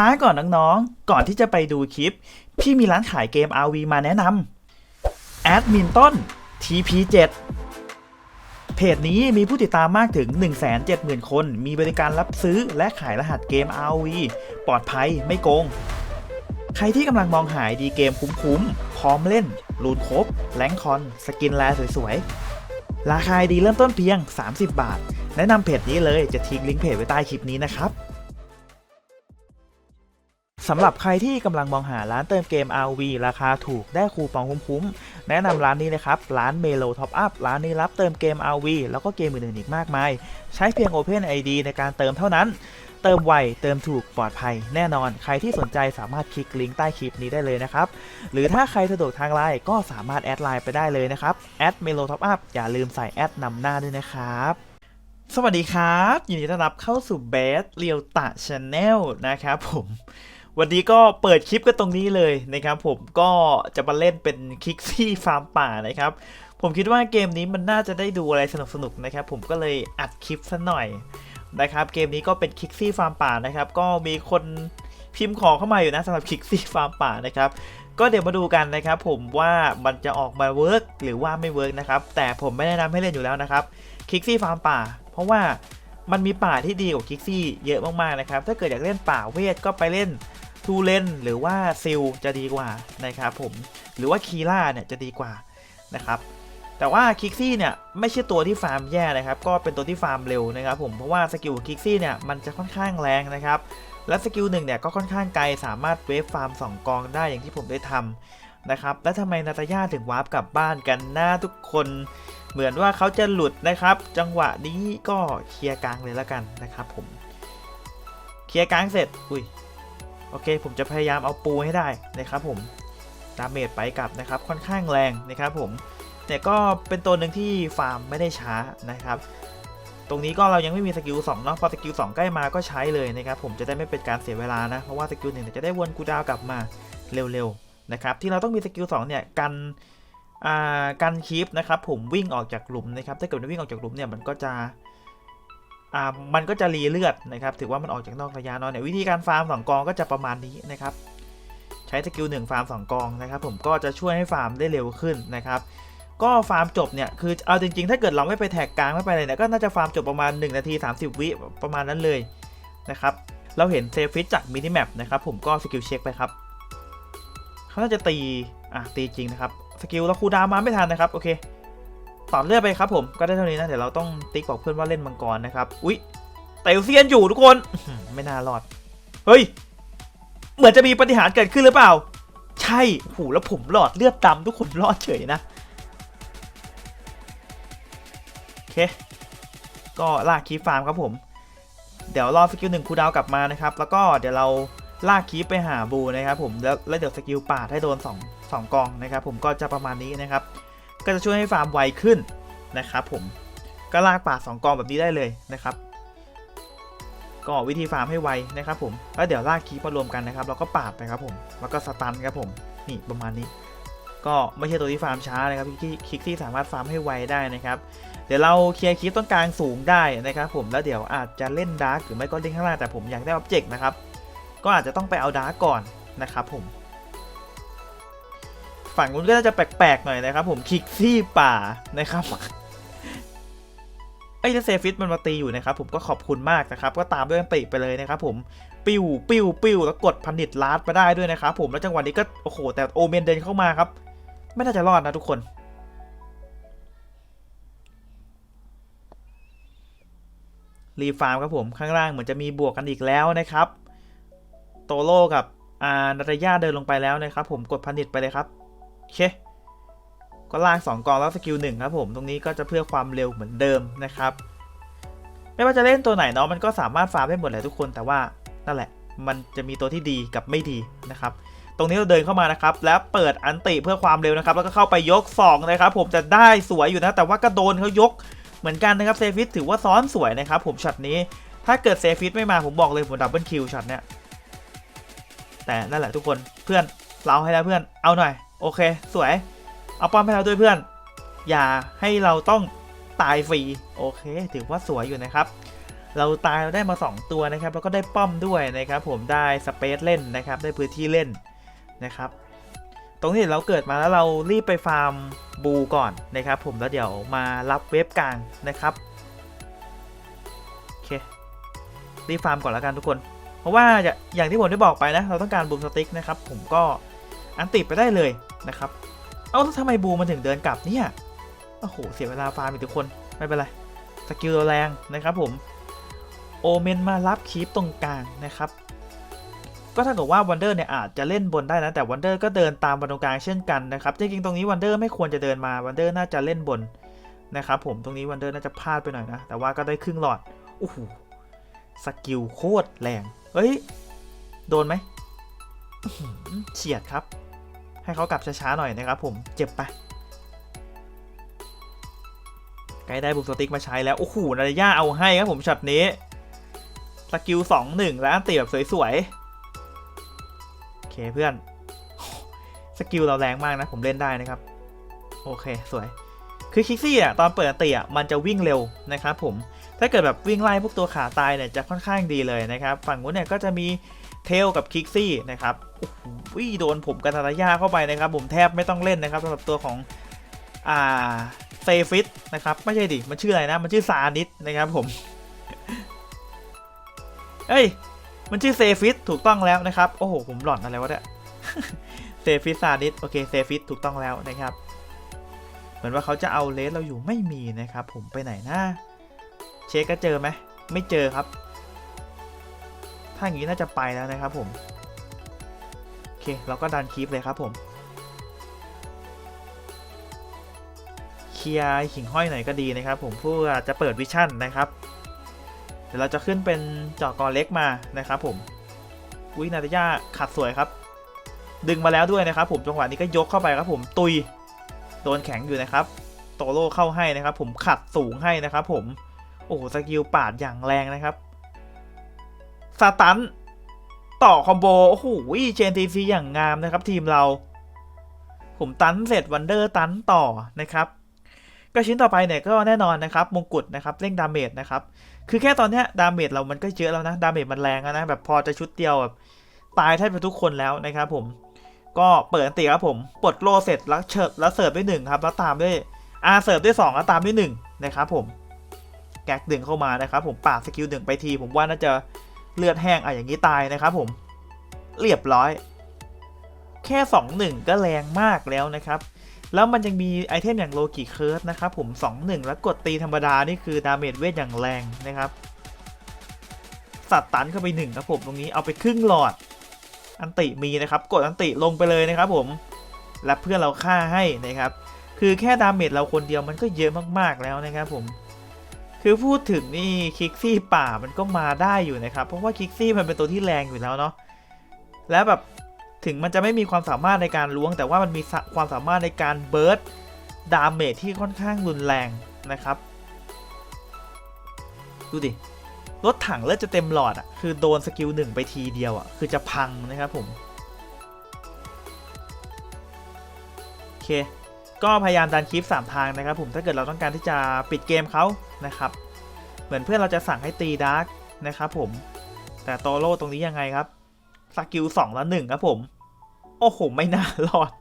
ท้าก่อนน้องๆ ก่อนที่จะไปดูคลิป พี่มีร้านขายเกม RV มาแนะนำแอดมินต้น TP7 เพจนี้มีผู้ติดตามมากถึง 170,000 คน มีบริการรับซื้อและขายรหัสเกม RV ปลอดภัยไม่โกง ใครที่กำลังมองหายดีเกมคุ้มๆ พร้อมเล่นรูนครบแรงคอน สกินแลสวยๆ ราคาดีเริ่มต้นเพียง 30 บาท แนะนำเพจนี้เลยจะทิ้งลิงก์เพจไว้ใต้คลิปนี้นะครับ สำหรับใครที่กำลังมองหาร้านเติมเกม RV ราคาถูกได้คูปองคุ้มๆ แนะนำร้านนี้เลยครับ ร้าน Melo Top Up ร้านนี้รับเติมเกม RV แล้วก็เกมอื่นๆอีกมากมาย ใช้เพียง Open ID ในการเติมเท่านั้น เติมไว เติมถูกปลอดภัย แน่นอน ใครที่สนใจสามารถคลิกลิงก์ใต้คลิปนี้ได้เลยนะครับ หรือถ้าใครสะดวกทางไลน์ก็สามารถแอดไลน์ไปได้เลยนะครับแอด Melo Top Up อย่าลืมใส่แอดนำหน้าด้วยนะครับสวัสดีครับ ยินดีต้อนรับเข้าสู่เบสเรียวตะชาแนลนะครับผม วันนี้ก็เปิดคลิปกันตรงนี้เลยนะครับ ผมก็จะมาเล่นเป็นคิกซี่ฟาร์มป่านะครับ ผมคิดว่าเกมนี้มันน่าจะได้ดูอะไรสนุกๆนะครับ ผมก็เลยอัดคลิปซะหน่อยนะครับ เกมนี้ก็เป็นคิกซี่ฟาร์มป่านะครับ ก็มีคนพิมพ์ของเข้ามาอยู่นะสำหรับคิกซี่ฟาร์มป่านะครับก็เดี๋ยวมาดูกันนะครับ ผมว่ามันจะออกมาเวิร์กหรือว่าไม่เวิร์กนะครับแต่ผมไม่แนะนำให้เล่นอยู่แล้วนะครับคิกซี่ฟาร์มป่า เพราะว่ามันมีป่าที่ดีกว่าคิกซี่เยอะมากๆนะครับถ้าเกิดอยากเล่นป่าเวทก็ไปเล่น ทูเลนหรือว่าซิลจะดีกว่านะครับผมหรือว่าคีล่าเนี่ยจะดีกว่านะครับแต่ว่าคิกซี่เนี่ยไม่ใช่ตัวที่ฟาร์มแย่นะครับก็เป็นตัวที่ฟาร์มเร็วนะครับผมเพราะว่าสกิลคิกซี่เนี่ยมันจะค่อนข้างแรงนะครับและสกิลหนึ่งเนี่ยก็ค่อนข้างไกลสามารถเวฟฟาร์มสองกองได้อย่างที่ผมได้ทำนะครับแล้วทำไมนาตาย่าถึงวาร์ปกลับบ้านกันหน้าทุกคนเหมือนว่าเขาจะหลุดนะครับ จังหวะนี้ก็เคลียร์กลางเลยแล้วกันนะครับผมเคลียร์กลางเสร็จอุ้ย โอเค ผมจะพยายามเอาปูให้ได้นะครับผมดาเมจไปกลับนะครับค่อนข้างแรงนะครับผมแต่ก็เป็นตัวหนึ่งที่ฟาร์มไม่ได้ช้านะครับ ตรงนี้ก็เรายังไม่มีสกิล2เนาะพอสกิล2ใกล้มาก็ใช้เลยนะครับผมจะได้ไม่เป็นการเสียเวลานะเพราะว่าสกิลหนึ่งจะได้วนกูดาวกลับมาเร็วๆนะครับที่เราต้องมีสกิล2เนี่ยกันอ่ากันคีปนะครับผมวิ่งออกจากหลุมนะครับถ้าเกิดวิ่งออกจากหลุมเนี่ยมันก็จะ อ่ามันก็จะรีเลือดนะครับ ถือว่ามันออกจากนอกระยะเนาะเนี่ยวิธีการฟาร์มสองกองก็จะประมาณนี้นะครับ ใช้สกิลหนึ่งฟาร์มสองกองนะครับผมก็จะช่วยให้ฟาร์มได้เร็วขึ้นนะครับก็ฟาร์มจบเนี่ยคือเอาจริงๆ ถ้าเกิดเราไม่ไปแท็กกลางไม่ไปอะไรเนี่ยก็น่าจะฟาร์มจบประมาณ 1 นาที 30 วิประมาณนั้นเลยนะครับเราเห็นเซฟิตจากมินิแมปนะครับผมก็สกิลเช็คไปครับเขาน่าจะตีอะตีจริงนะครับสกิลเราคูดาวมาไม่ทันนะครับโอเค ต่อเลือดไปครับผมก็ได้เท่านี้นะเดี๋ยวเราต้องติ๊กบอกเพื่อนว่าเล่นมังกรนะครับอุ๊ยเตลเซียนอยู่ทุกคนไม่น่ารอดเฮ้ยเหมือนจะมีปฏิหารเกิดขึ้นหรือเปล่า ใช่โหแล้วผมหลอดเลือดต่ำทุกคนรอดเฉยนะโอเคก็ลากคีฟฟาร์มครับผม เดี๋ยวรอสกิลหนึ่งคูดาวกลับมานะครับ แล้วก็เดี๋ยวเราลากคีฟไปหาบูนะครับผมแล้วแล้วเดี๋ยวสกิลปาดให้โดนสองสองกองนะครับผมก็จะประมาณนี้นะครับ ก็จะช่วยให้ฟาร์มไวขึ้นนะครับผมก็ลากป่าสองกองแบบนี้ได้เลยนะครับ ก็วิธีฟาร์มให้ไวนะครับผมแล้วเดี๋ยวลากคีปมารวมกันนะครับแล้วก็ปาดไปครับผมแล้วก็สตันครับผมนี่ประมาณนี้ ก็ไม่ใช่ตัวที่ฟาร์มช้านะครับที่คลิกที่สามารถฟาร์มให้ไวได้นะครับเดี๋ยวเราเคลียร์คลิปต้นกลางสูงได้นะครับผมแล้วเดี๋ยวอาจจะเล่นดาร์กหรือไม่ก็เล่นข้างล่างแต่ผมอยากได้อ็อบเจกต์นะครับก็อาจจะต้องไปเอาดาร์กก่อนนะครับผม ฝั่งนู้นก็จะแปลกๆหน่อยนะครับผมคิกซี่ป่านะครับไอ้เซฟิตมันมาตีอยู่นะครับผมก็ขอบคุณมากนะครับก็ตามด้วยอันติไปเลยนะครับผมปิ้วปิ้วปิ้วแล้วกดพันิตลาดมาได้ด้วยนะครับผมแล้วจังหวะนี้ก็โอ้โหแต่โอเมนเดินเข้ามาครับ ไม่น่าจะรอดนะทุกคนรีฟาร์มครับผมข้างล่างเหมือนจะมีบวกกันอีกแล้วนะครับ โตโร่กับอ่านาตยาเดินลงไปแล้วนะครับ ผมกดพันิตไปเลยครับ เค ก็ลาก2กองแล้วสกิลหนึ่งครับผม ตรงนี้ก็จะเพื่อความเร็วเหมือนเดิมนะครับ ไม่ว่าจะเล่นตัวไหนเนาะมันก็สามารถฟาร์มได้หมดแหละทุกคน แต่ว่านั่นแหละ มันจะมีตัวที่ดีกับไม่ดีนะครับตรงนี้เราเดินเข้ามานะครับ แล้วเปิดอันติเพื่อความเร็วนะครับ แล้วก็เข้าไปยก2นะครับ ผมจะได้สวยอยู่นะ แต่ว่าก็โดนเขายกเหมือนกันนะครับเซฟิสถือว่าซ้อนสวยนะครับ ผมช็อตนี้ ถ้าเกิดเซฟิสไม่มาผมบอกเลยผมดับเบิลคิวช็อตเนี้ยแต่นั่นแหละทุกคนเพื่อนเราให้แล้วเพื่อนเอาหน่อย โอเค สวย เอาป้อมให้เราด้วยเพื่อน อย่าให้เราต้องตายฟรี โอเค ถือว่าสวยอยู่นะครับ เราตายเราได้มา 2 ตัวนะครับ แล้วก็ได้ป้อมด้วยนะครับ ผมได้สเปซเล่นนะครับ ได้พื้นที่เล่นนะครับ ตรงนี้เราเกิดมาแล้วเรารีบไปฟาร์มบูก่อนนะครับ ผมแล้วเดี๋ยวมารับเวฟกลางนะครับ โอเค รีบฟาร์มก่อนแล้วกันทุกคน เพราะว่าอย่าอย่างที่ผมได้บอกไปนะ เราต้องการบูมสติ๊กนะครับ ผมก็อันติดไปได้เลย นะครับ เอ้าแล้วทำไมบูมันถึงเดินกลับเนี่ยโอ้โหเสียเวลาฟาร์มอีกทุกคนไม่เป็นไรสกิลเราแรงนะครับผมโอเมนมารับคีปตรงกลางนะครับ ก็เท่ากับว่าวันเดอร์เนี่ยอาจจะเล่นบนได้นะแต่วันเดอร์ก็เดินตามบนตรงกลางเช่นกันนะครับจริงๆตรงนี้วันเดอร์ไม่ควรจะเดินมาวันเดอร์น่าจะเล่นบนนะครับผมตรงนี้วันเดอร์น่าจะพลาดไปหน่อยนะ แต่ว่าก็ได้ครึ่งหลอดโอ้โหสกิลโคตรแรงเฮ้ยโดนไหมเฉียดครับ ให้เขากลับช้าๆหน่อยนะครับผมเจ็บไปใกล้ได้บุกสติ๊กมาใช้แล้ว โอ้โหนาฬิยาเอาให้ครับผมช็อตนี้สกิลสองหนึ่งแล้วตีแบบสวยๆ โอเคเพื่อน สกิลเราแรงมากนะ ผมเล่นได้นะครับ โอเคสวย คือคิกซี่อะตอนเปิดตีอะมันจะวิ่งเร็วนะครับผม ถ้าเกิดแบบวิ่งไล่พวกตัวขาตายเนี่ยจะค่อนข้างดีเลยนะครับ ฝั่งนู้นเนี่ยก็จะมี เทลกับคิกซี่นะครับโอ้โหโดนผมกันนาฬิยาเข้าไปนะครับ ผมแทบไม่ต้องเล่นนะครับสำหรับตัวของอ่าเซฟิตนะครับ ไม่ใช่ดิ มันชื่ออะไรนะ มันชื่อซานิดนะครับผม เอ้ย มันชื่อเซฟิตถูกต้องแล้วนะครับ โอ้โห ผมหลอนอะไรวะเนี่ยเซฟิตซานิดโอเคเซฟิตถูกต้องแล้วนะครับ เหมือนว่าเขาจะเอาเลสเราอยู่ไม่มีนะครับ ผมไปไหนนะ เช็คก็เจอไหมไม่เจอครับ ถ้าอย่างนี้น่าจะไปแล้วนะครับผม โอเค เราก็ดันคลิปเลยครับผม เคลียร์หิ่งห้อยหน่อยก็ดีนะครับผมเพื่อจะเปิดวิชั่นนะครับ เดี๋ยวเราจะขึ้นเป็นจอกอเล็กมานะครับผม อุ้ยนาตายาขัดสวยครับ ดึงมาแล้วด้วยนะครับผมจังหวะนี้ก็ยกเข้าไปครับผมตุย โดนแข็งอยู่นะครับ โตโร่เข้าให้นะครับ ผมขัดสูงให้นะครับผม โอ้โหสกิลปาดอย่างแรงนะครับ สตันต่อคอมโบ โอ้โหเชนทีซีอย่างงามนะครับทีมเรา ผมตันเสร็จวันเดอร์ตันต่อนะครับ ก็ชิ้นต่อไปเนี่ยก็แน่นอนนะครับ มงกุฎนะครับเร่งดาเมจนะครับ คือแค่ตอนเนี้ยดาเมจเรามันก็เยอะแล้วนะ ดาเมจมันแรงนะ แบบพอจะชุดเดียวแบบตายแทบจะทุกคนแล้วนะครับผม ก็เปิดอันติครับผม ปลดโลเสร็จแล้วเฉิดแล้วเสิร์ฟด้วยหนึ่งครับ แล้วตามด้วยอาเสิร์ฟด้วยสองแล้วตามด้วยหนึ่งนะครับผม แก๊กดึงเข้ามานะครับผมปาดสกิลหนึ่งไปที ผมว่าน่าจะ เลือดแห้งอะอย่างนี้ตายนะครับผม เรียบร้อย แค่สองหนึ่งก็แรงมากแล้วนะครับ แล้วมันยังมีไอเทมอย่างโลกิเคิร์สนะครับผม 2-1 แล้วกดตีธรรมดา นี่คือดาเมจเวทอย่างแรงนะครับสัตว์ตันเข้าไป1ครับผมตรงนี้เอาไปครึ่งหลอด อันติมีนะครับกดอันติลงไปเลยนะครับผม และเพื่อนเราฆ่าให้นะครับ คือแค่ดาเมจเราคนเดียวมันก็เยอะมากๆแล้วนะครับผม คือพูดถึงนี่คิกซี่ป่ามันก็มาได้อยู่นะครับ เพราะว่าคิกซี่มันเป็นตัวที่แรงอยู่แล้วเนาะแล้วแบบถึงมันจะไม่มีความสามารถในการล้วง แต่ว่ามันมีความสามารถในการเบิร์ดดาเมจที่ค่อนข้างรุนแรงนะครับ ดูดิรถถังเลือดจะเต็มหลอดอะคือโดนสกิลหนึ่งไปทีเดียวอะคือจะพังนะครับผม โอเค ก็พยายามดันคลิป 3 ทางนะครับผมถ้าเกิดเราต้องการที่จะปิดเกมเขานะครับ เหมือนเพื่อนเราจะสั่งให้ตีดาร์กนะครับผม แต่โตโร่ตรงนี้ยังไงครับสกิลสองแล้วหนึ่งครับผม โอ้โห ไม่น่ารอด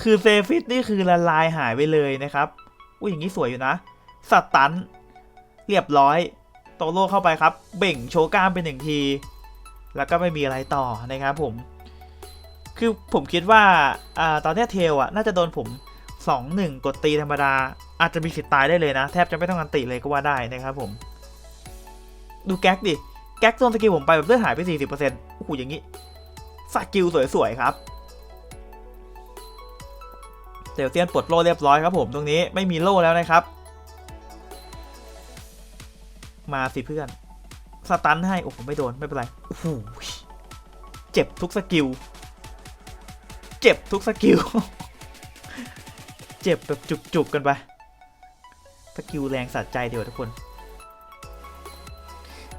คือเซฟิตนี่คือละลายหายไปเลยนะครับ อุ้ยอย่างนี้สวยอยู่นะสตัน เรียบร้อย โตโร่เข้าไปครับ เบ่งโชก้ามเป็นหนึ่งที แล้วก็ไม่มีอะไรต่อนะครับผม คือผมคิดว่า อ่า ตอนนี้เทลอะ น่าจะโดนผม 2-1 กดตีธรรมดา อาจจะมีสิทธิ์ตายได้เลยนะ แทบจะไม่ต้องกันติเลยก็ว่าได้นะครับผม ดูแก๊กดิ แก๊กโดนสกิลผมไปแบบเลือดหายไป 40%โอ้โหอย่างนี้สกิลสวยๆครับเซลเซียนปลดโล่เรียบร้อยครับผมตรงนี้ไม่มีโล่แล้วนะครับ มาสิเพื่อน สตันให้ โอ้โหไม่โดน ไม่เป็นไรโอ้โหเจ็บทุกสกิล เจ็บทุกสกิล เจ็บแบบจุกๆกันไปสกิลแรงสัดใจเดียวทุกคน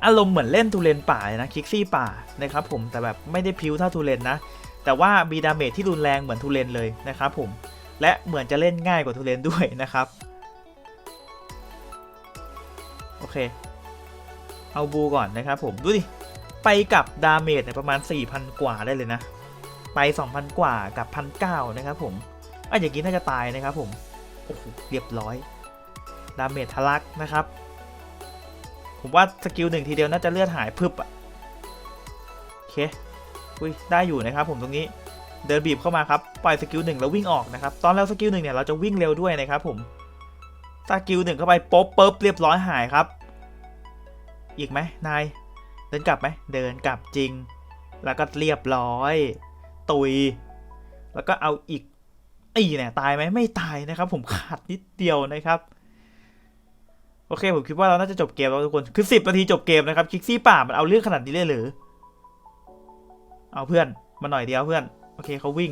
อารมณ์เหมือนเล่นทูเลนป่าเลยนะคิกซี่ป่านะครับผมแต่แบบไม่ได้พิ้วเท่าทูเลนนะ แต่ว่ามีดาเมจที่รุนแรงเหมือนทูเลนเลยนะครับผมและเหมือนจะเล่นง่ายกว่าทูเลนด้วยนะครับ โอเค เอาบูก่อนนะครับผมดูดิไปกับดาเมจเนี่ยประมาณ 4,000 กว่าได้เลยนะ ไป 2,000 กว่ากับ 1,900 นะครับผม อะอย่างนี้น่าจะตายนะครับผมโอ้โหเรียบร้อย ดาเมจทะลักนะครับ ผมว่าสกิลหนึ่งทีเดียวน่าจะเลือดหายพึบอะโอเคอุ้ยได้อยู่นะครับผมตรงนี้เดินบีบเข้ามาครับปล่อยสกิลหนึ่งแล้ววิ่งออกนะครับตอนแล้วสกิลหนึ่งเนี่ยเราจะวิ่งเร็วด้วยนะครับผมสกิลหนึ่งเข้าไปป๊บป๊บเรียบร้อยหายครับ อีกไหมนายเดินกลับไหมเดินกลับจริง แล้วก็เรียบร้อย ตุย แล้วก็เอาอีก อีเนี่ยตายไหมไม่ตายนะครับ ผมขาดนิดเดียวนะครับ โอเค ผมคิดว่าเราน่าจะจบเกมแล้วทุกคนคือ10นาทีจบเกมนะครับคิกซี่ป่ามันเอาเรื่องขนาดนี้เลยหรือ เอาเพื่อนมาหน่อยเดียวเพื่อน โอเคเขาวิ่ง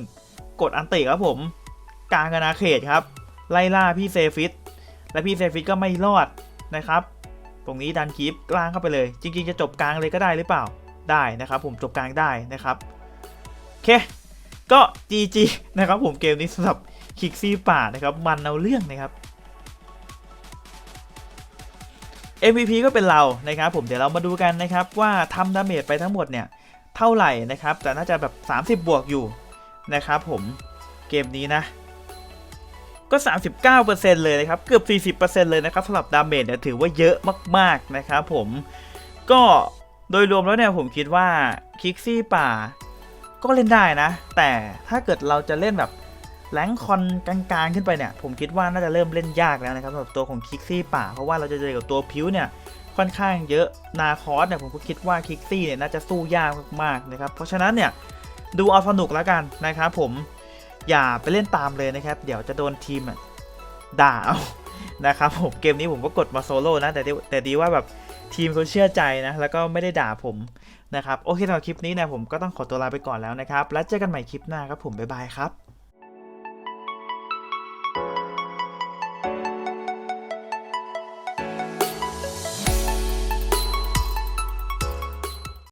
กดอันติครับผมกลางอาณาเขตครับ ไล่ล่าพี่เซฟิตและพี่เซฟิตก็ไม่รอดนะครับ ตรงนี้ดันคีปกลางเข้าไปเลย จริง ๆ จะจบกลางเลยก็ได้หรือเปล่าได้นะครับ ผมจบกลางได้นะครับโอเค ก็ GG นะครับผมเกมนี้สำหรับคิกซี่ป่านะครับมันเอาเรื่องนะครับ MVP ก็เป็นเรานะครับผมเดี๋ยวเรามาดูกันนะครับว่าทำดาเมจไปทั้งหมดเนี่ยเท่าไหร่นะครับ แต่น่าจะแบบ 30 บวกอยู่นะครับผมเกมนี้นะก็ 39%เลยนะครับ เกือบ 40%เลยนะครับสำหรับดาเมจเนี่ยถือว่าเยอะมาก ๆ นะครับผม ก็โดยรวมแล้วเนี่ยผมคิดว่าคิกซี่ป่า ก็เล่นได้นะ แต่ถ้าเกิดเราจะเล่นแบบแรงคอนกลางๆขึ้นไปเนี่ย ผมคิดว่าน่าจะเริ่มเล่นยากแล้วนะครับสำหรับตัวของคิกซี่ป่า เพราะว่าเราจะเจอกับตัวพิวเนี่ยค่อนข้างเยอะนาคอสเนี่ยผมก็คิดว่าคิกซี่เนี่ยน่าจะสู้ยากมากๆนะครับเพราะฉะนั้นเนี่ยดูเอาสนุกแล้วกันนะครับผมอย่าไปเล่นตามเลยนะครับ เดี๋ยวจะโดนทีมด่าเอานะครับผมเกมนี้ผมก็กดมาโซโล่นะแต่แต่ดีว่าแบบทีมเขาเชื่อใจนะแล้วก็ไม่ได้ด่าผม นะครับโอเคสำหรับคลิปนี้นะผมก็ต้องขอตัวลาไปก่อนแล้วนะครับแล้วเจอกันใหม่คลิปหน้าครับผมบ๊ายบายครับ